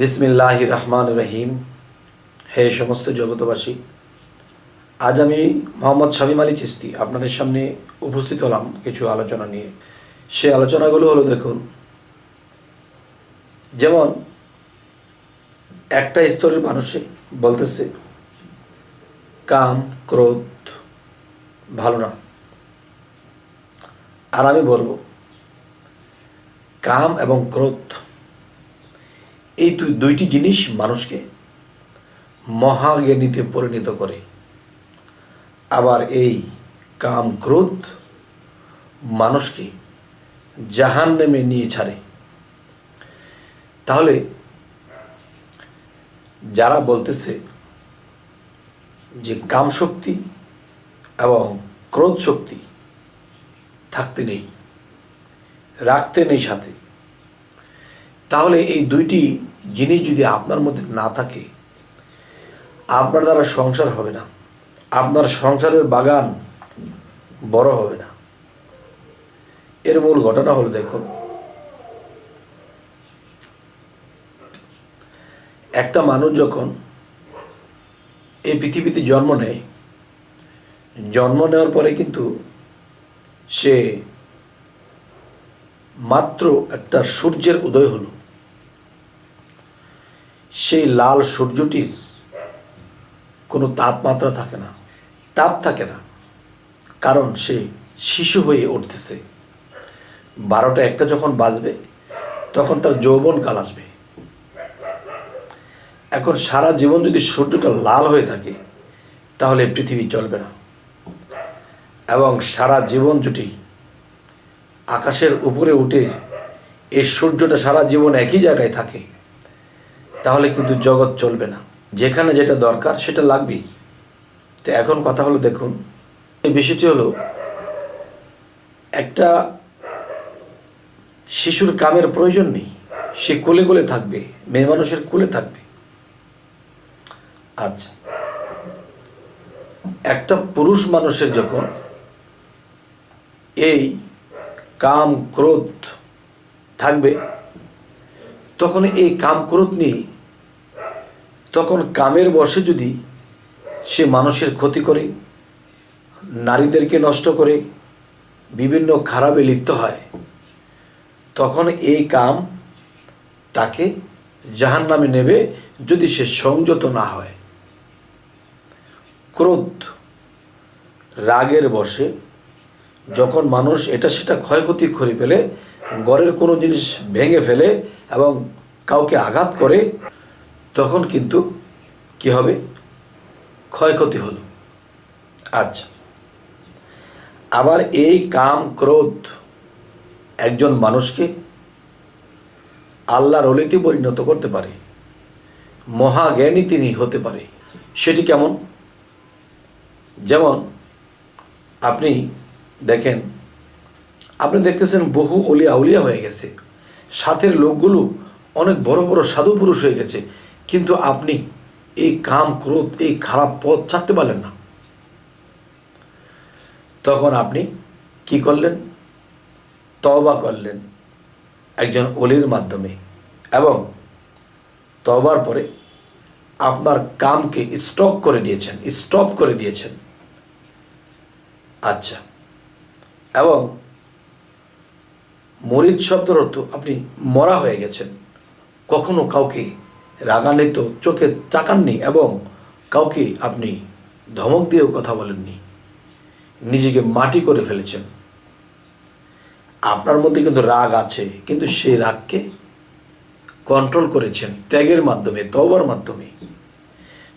বিসমিল্লাহ রহমান রহিম। হে সমস্ত জগতবাসী আজ আমি মোহাম্মদ শামিম আলী চিস্তি আপনাদের সামনে উপস্থিত হলাম কিছু আলোচনা নিয়ে। সে আলোচনাগুলো হলো, দেখুন, যেমন একটা স্তরের মানুষে বলতেছে, কাম, ক্রোধ ভালো না। আর আমি বলব, কাম এবং ক্রোধ এই দুইটি জিনিস মানুষকে মহাজ্ঞানীতে পরিণত করে। আবার এই কাম ক্রোধ মানুষকে জাহান নেমে নিয়ে ছাড়ে। তাহলে যারা বলতেছে যে কাম শক্তি এবং ক্রোধ শক্তি থাকতে নেই, রাখতে নেই সাথে, তাহলে এই দুইটি জিনিস যদি আপনার মধ্যে না থাকে, আপনার দ্বারা সংসার হবে না। আপনার সংসারের বাগান বড় হবে না। এর মূল ঘটনা হলো দেখুন, একটা মানুষ যখন এই পৃথিবীতে জন্ম নেয়, জন্ম নেওয়ার পরে কিন্তু সে মাত্র একটা সূর্যের উদয় হলো। সেই লাল সূর্যটির কোনো তাপমাত্রা থাকে না, তাপ থাকে না। কারণ সে শিশু হয়ে উঠতেছে। বারোটা একটা যখন বাজবে, তখন তার যৌবন কাল আসবে। এখন সারা জীবন যদি সূর্যটা লাল হয়ে থাকে, তাহলে পৃথিবী চলবে না। এবং সারা জীবন জুটি আকাশের উপরে উঠে এই সূর্যটা সারা জীবন একই জায়গায় থাকে তাহলে কিন্তু জগৎ চলবে না। যেখানে যেটা দরকার সেটা লাগবেই। তো এখন কথা হলো, দেখুন, এই বিষয়টি হলো, একটা শিশুর কামের প্রয়োজন নেই। সে কোলে কোলে থাকবে, মেয়ে মানুষের কোলে থাকবে। আচ্ছা একটা পুরুষ মানুষের যখন এই কাম, ক্রোধ থাকবে তখন এই কাম ক্রোধ নিয়ে তখন কামের বসে যদি সে মানুষের ক্ষতি করে, নারীদেরকে নষ্ট করে, বিভিন্ন খারাপে লিপ্ত হয়, তখন এই কাম তাকে জাহান নামে নেবে যদি সে সংযত না হয়। ক্রোধ রাগের বসে যখন মানুষ এটা সেটা ক্ষয়ক্ষতি করে ফেলে গড়ের কোনো জিনিস ভেঙে ফেলে এবং কাউকে আঘাত করে, তখন কিন্তু কি হবে? ক্ষয়ক্ষতি হলো। আচ্ছা আবার এই কাম ক্রোধ একজন মানুষকে আল্লাহর অলিতে পরিণত করতে পারে, মহাজ্ঞানী তিনি হতে পারে। সেটি কেমন? যেমন আপনি দেখেন আপনি দেখতেছেন বহু অলিয়া আউলিয়া হয়ে গেছে। সাথের লোকগুলো অনেক বড় বড় সাধু পুরুষ হয়ে গেছে। কিন্তু আপনি এই কাম ক্রোধ, এই খারাপ পথ ছাড়তে পারলেন না। তখন আপনি কি করলেন? তবা করলেন একজন অলির মাধ্যমে এবং তবার পরে আপনার কামকে স্টপ করে দিয়েছেন স্টপ করে দিয়েছেন। আচ্ছা। এবং মরিদ শব্দের অর্থ আপনি মরা হয়ে গেছেন। কখনো কাউকে রাগান্বিত চোখে চাকাননি এবং কাউকে আপনি ধমক দিয়েও কথা বলেননি। নিজেকে মাটি করে ফেলেছেন। আপনার মধ্যে কিন্তু রাগ আছে, কিন্তু সেই রাগকে কন্ট্রোল করেছেন ত্যাগের মাধ্যমে তবার মাধ্যমে,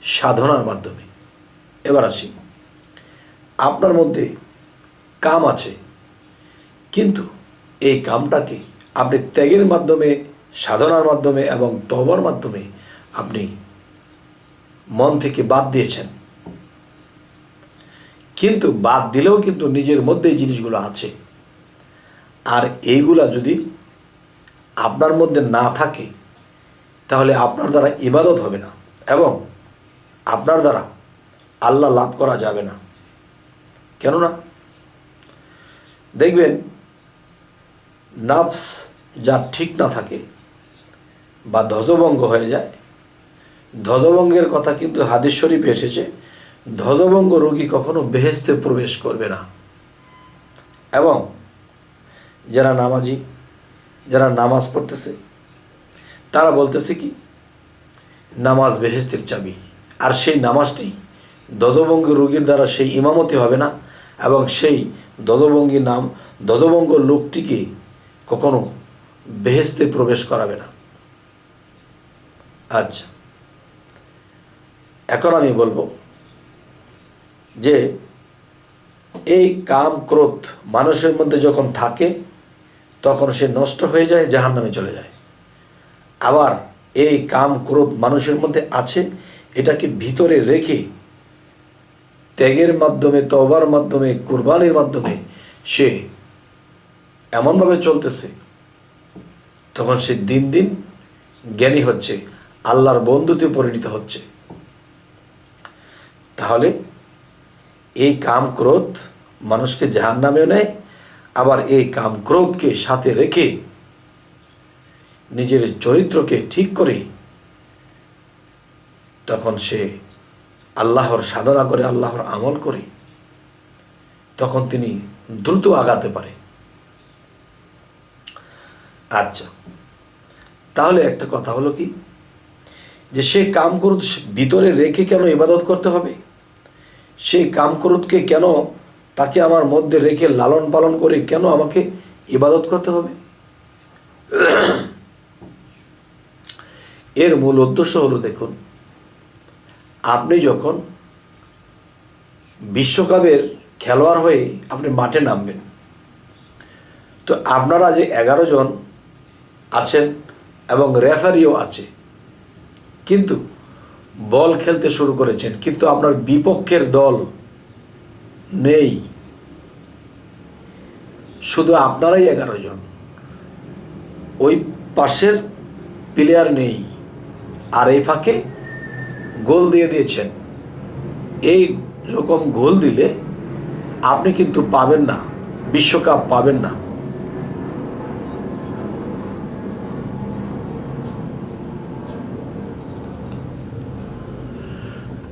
সাধনার মাধ্যমে। এবার আসি। আপনার মধ্যে কাম আছে, কিন্তু এই কামটাকে আপনি ত্যাগের মাধ্যমে, সাধনার মাধ্যমে এবং তবার মাধ্যমে আপনি মন থেকে বাদ দিয়েছেন। কিন্তু বাদ দিলেও কিন্তু নিজের মধ্যে জিনিসগুলো আছে। আর এইগুলা যদি আপনার মধ্যে না থাকে, তাহলে আপনার দ্বারা ইবাদত হবে না এবং আপনার দ্বারা আল্লাহ লাভ করা যাবে না। কেননা? দেখবেন নাফস যার ঠিক না থাকে বা ধ্বজভঙ্গ হয়ে যায়। ধ্বজভঙ্গের কথা কিন্তু হাদিস শরীফে এসেছে, ধ্বজভঙ্গ রোগী কখনো বেহেস্তে প্রবেশ করবে না। এবং যারা নামাজি, যারা নামাজ পড়তেছে, তারা বলতেছে কি, নামাজ বেহেস্তের চাবি। আর সেই নামাজটি দদভঙ্গী রোগীর দ্বারা সেই ইমামতি হবে না, এবং সেই দদভঙ্গী নাম দদভঙ্গ লোকটিকে কখনো বেহেস্তে প্রবেশ করাবে না। আচ্ছা এখন আমি বলব যে এই কাম ক্রোধ মানুষের মধ্যে যখন থাকে, তখন সে নষ্ট হয়ে যায় জাহান নামে চলে যায়। আবার এই কাম ক্রোধ মানুষের মধ্যে আছে, এটাকে ভিতরে রেখে ত্যাগের মাধ্যমে তবার মাধ্যমে, কুরবানির মাধ্যমে সে এমনভাবে চলতেছে, তখন সে দিন দিন জ্ঞানী হচ্ছে, আল্লাহর বন্ধুতে পরিণত হচ্ছে। তাহলে এই কাম ক্রোধ মানুষকে জাহান নামেও নেয়, আবার এই কাম ক্রোধকে সাথে রেখে নিজের চরিত্রকে ঠিক করে তখন সে আল্লাহর সাধনা করে, আল্লাহর আমল করে, তখন তিনি দ্রুত আগাতে পারে। আচ্ছা। তাহলে একটা কথা হলো কি? যে সে কাম ভিতরে রেখে কেন ইবাদত করতে হবে? সেই কাম কেন তাকে আমার মধ্যে রেখে লালন পালন করে কেন আমাকে ইবাদত করতে হবে? এর মূল উদ্দেশ্য হলো দেখুন, আপনি যখন বিশ্বকাপের খেলোয়াড় হয়ে আপনি মাঠে নামবেন, তো আপনারা যে এগারো জন আছেন এবং রেফারিও আছে। কিন্তু বল খেলতে শুরু করেছেন। কিন্তু আপনার বিপক্ষের দল নেই। শুধু আপনারাই এগারো জন। ওই পাশের প্লেয়ার নেই। আর এই ফাঁকে গোল দিয়ে দিয়েছেন। এই রকম গোল দিলে আপনি কিন্তু পাবেন না, বিশ্বকাপ পাবেন না।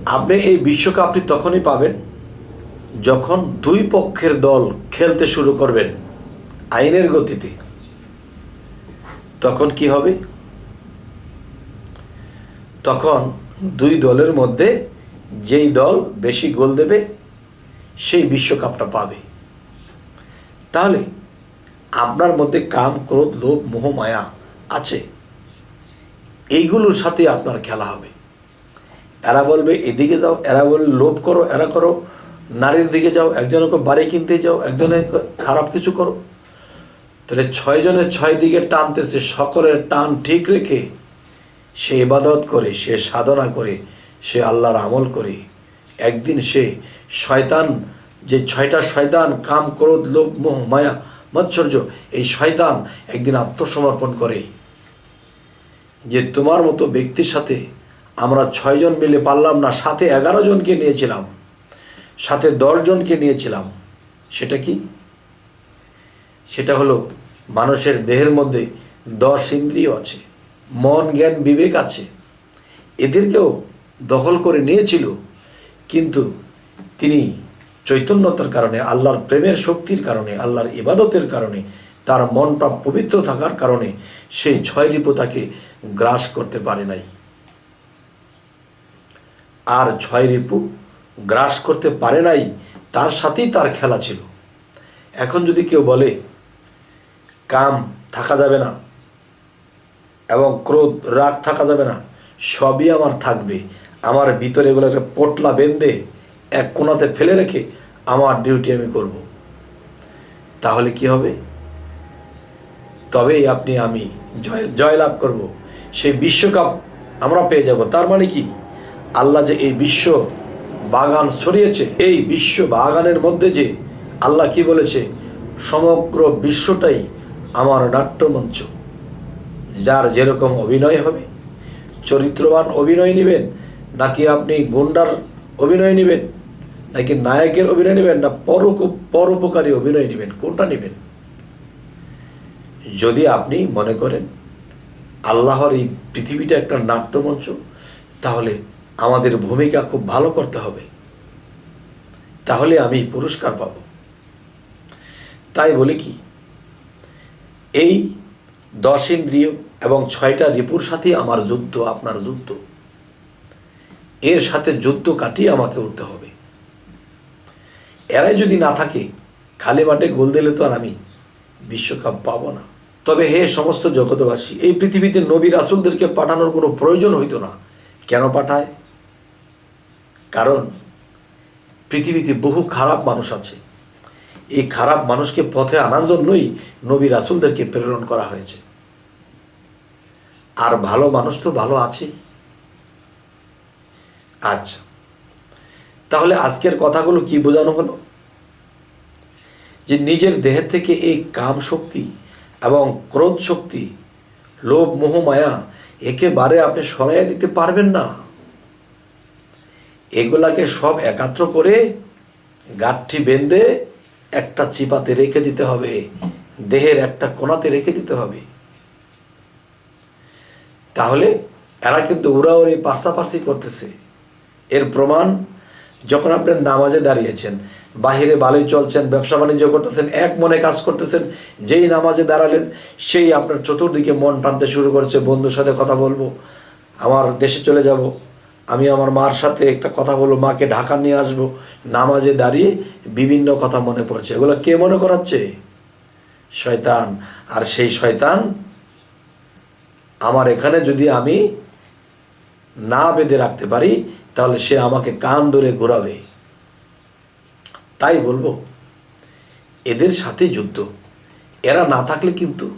আপনি এই বিশ্বকাপটি তখনই পাবেন যখন দুই পক্ষের দল খেলতে শুরু করবেন আইনের গতিতে। তখন কি হবে? তখন দুই দলের মধ্যে যেই দল বেশি গোল দেবে, সেই বিশ্বকাপটা পাবে। তাহলে আপনার মধ্যে কাম, ক্রোধ, লোভ, মোহ, মায়া আছে। এইগুলোর সাথে আপনার খেলা হবে। এরা বলবে, এদিকে যাও, এরা বলবে লোভ করো, এরা করো। নারীর দিকে যাও একজনকে বাড়ি কিনতে যাও একজনে খারাপ কিছু করো। তাহলে ছয় জনের ছয় দিকে টানতেছে, সকলের টান ঠিক রেখে সে ইবাদত করে, সে সাধনা করে, সে আল্লাহর আমল করে। একদিন সে শয়তান, যে ছয়টা শয়তান, কাম, ক্রোধ, লোভ, মোহ, মায়া, মৎসর্য, এই শয়তান একদিন আত্মসমর্পণ করে। যে তোমার মতো ব্যক্তির সাথে আমরা ছয়জন মিলে পারলাম না, সাথে এগারো জনকে নিয়েছিলাম, সাথে জনকে নিয়েছিলাম। সেটা কি? সেটা হলো মানুষের দেহের মধ্যে দশ ইন্দ্রিয় আছে, মন, জ্ঞান, বিবেক আছে। এদেরকেও দখল করে নিয়েছিল, কিন্তু তিনি চৈতন্যতার কারণে, আল্লাহর প্রেমের শক্তির কারণে, আল্লাহর ইবাদতের কারণে, তার মনটা পবিত্র থাকার কারণে সেই ছয় রিপু তাকে গ্রাস করতে পারে নাই। আর ছয় রিপু গ্রাস করতে পারে নাই, তার সাথেই তার খেলা ছিল। এখন যদি কেউ বলে, কাম থাকা যাবে না এবং ক্রোধ, রাগ থাকা যাবে না, সবই আমার থাকবে। আমার ভিতরে এগুলোকে পোটলা বেঁধে এক কোনাতে ফেলে রেখে আমার ডিউটি আমি করব। তাহলে কি হবে? তবেই আপনি আমি জয়, জয়লাভ করব। সেই বিশ্বকাপ আমরা পেয়ে যাব। তার মানে কি? আল্লাহ যে এই বিশ্ব বাগান ছড়িয়েছে, এই বিশ্ব বাগানের মধ্যে যে আল্লাহ কি বলেছে, সমগ্র বিশ্বটাই আমার নাট্যমঞ্চ, যার যেরকম অভিনয় হবে, চরিত্রবান অভিনয় নেবেন, নাকি আপনি গুন্ডার অভিনয় নেবেন, নাকি নায়কের অভিনয় নেবেন, না পরোপ, পরোপকারী অভিনয় নেবেন, কোনটা নেবেন? যদি আপনি মনে করেন, আল্লাহর এই পৃথিবীটা একটা নাট্যমঞ্চ, তাহলে আমাদের ভূমিকা খুব ভালো করতে হবে। তাহলে আমি পুরস্কার পাব। তাই বলি কি, এই দশ ইন্দ্রিয় এবং ছয়টা রিপুর সাথে আমার যুদ্ধ আপনার যুদ্ধ। এর সাথে যুদ্ধ কাটিয়ে আমাকে উঠতে হবে। এরাই যদি না থাকে, খালি মাঠে গোল দিলে তো আর আমি বিশ্বকাপ পাবো না। তবে হে সমস্ত জগতবাসী এই পৃথিবীতে নবী রাসুলদেরকে পাঠানোর কোনো প্রয়োজন হইতো না। কেন পাঠায়? কারণ পৃথিবীতে বহু খারাপ মানুষ আছে। এই খারাপ মানুষকে পথে আনার জন্যই নবী রাসুলদেরকে প্রেরণ করা হয়েছে। আর ভালো মানুষ তো ভালো আছেই আচ্ছা তাহলে আজকের কথাগুলো কি বোঝানো হলো? যে নিজের দেহের থেকে এই কাম শক্তি এবং ক্রোধ শক্তি, লোভ, মোহ, মায়া একেবারে আপনি সরাইয়া দিতে পারবেন না। এগুলাকে সব একাত্র করে গাঠটি বেঁধে একটা চিপাতে রেখে দিতে হবে। দেহের একটা কোনাতে রেখে দিতে হবে। তাহলে এরা কিন্তু উড়াউড়ি পাশাপাশি করতেছে। এর প্রমাণ, যখন আপনি নামাজে দাঁড়িয়েছেন, বাহিরে ভালোই চলছেন, ব্যবসা বাণিজ্য করতেছেন, এক মনে কাজ করতেছেন, যেই নামাজে দাঁড়ালেন, সেই আপনার চতুর্দিকে মন টানতে শুরু করছে, বন্ধুর সাথে কথা বলব, আমার দেশে চলে যাব। আমি আমার মার সাথে একটা কথা বলব, মাকে ঢাকা নিয়ে আসব, নামাজে দাঁড়িয়ে বিভিন্ন কথা মনে পড়ছে। এগুলো কে মনে করাচ্ছে? শয়তান। আর সেই শয়তান আমার এখানে যদি আমি না বেঁধে রাখতে পারি, তাহলে সে আমাকে কান ধরে ঘোরাবে। তাই বলব, এদের সাথে যুদ্ধ। এরা না থাকলে কিন্তু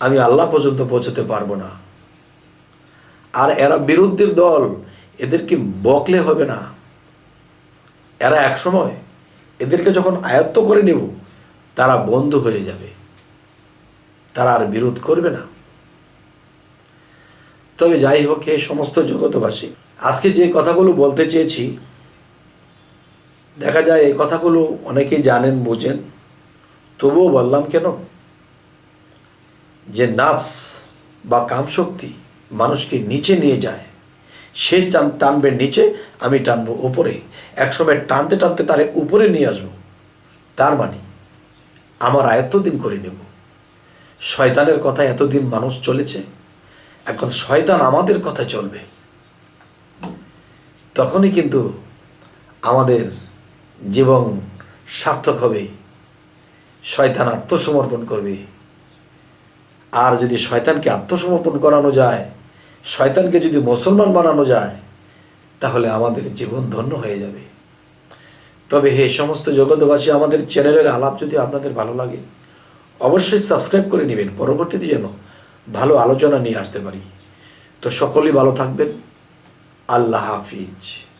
আমি আল্লাহ পর্যন্ত পৌঁছতে পারব না। আর এরা বিরুদ্ধের দল, এদেরকে বকলে হবে না। এরা একসময় এদেরকে যখন আয়ত্ত করে নেব, তারা বন্ধ হয়ে যাবে। তারা আর বিরোধ করবে না। তবে যাই হোক এই সমস্ত জগতবাসী আজকে যে কথাগুলো বলতে চেয়েছি, দেখা যায় এই কথাগুলো অনেকেই জানেন, বোঝেন। তবুও বললাম কেন? যে নাফস বা কামশক্তি মানুষকে নিচে নিয়ে যায়। সে টানবে নিচে, আমি টানবো উপরে। একসময় টানতে টানতে তারে উপরে নিয়ে আসব। তার মানে আমার আয়ত্ত দিন করে নেব। শয়তানের কথা এতদিন মানুষ চলেছে, এখন শয়তান আমাদের কথা চলবে। তখনই কিন্তু আমাদের জীবন সার্থক হবে। শয়তান আত্মসমর্পণ করবে। আর যদি শয়তানকে আত্মসমর্পণ করানো যায় শয়তানকে যদি মুসলমান বানানো যায়, তাহলে আমাদের জীবন ধন্য হয়ে যাবে। তবে হে সমস্ত জগতবাসী আমাদের চ্যানেলের আলাপ যদি আপনাদের ভালো লাগে, অবশ্যই সাবস্ক্রাইব করে নেবেন। পরবর্তীতে যেন ভালো আলোচনা নিয়ে আসতে পারি। তো সকলেই ভালো থাকবেন। আল্লাহ হাফিজ।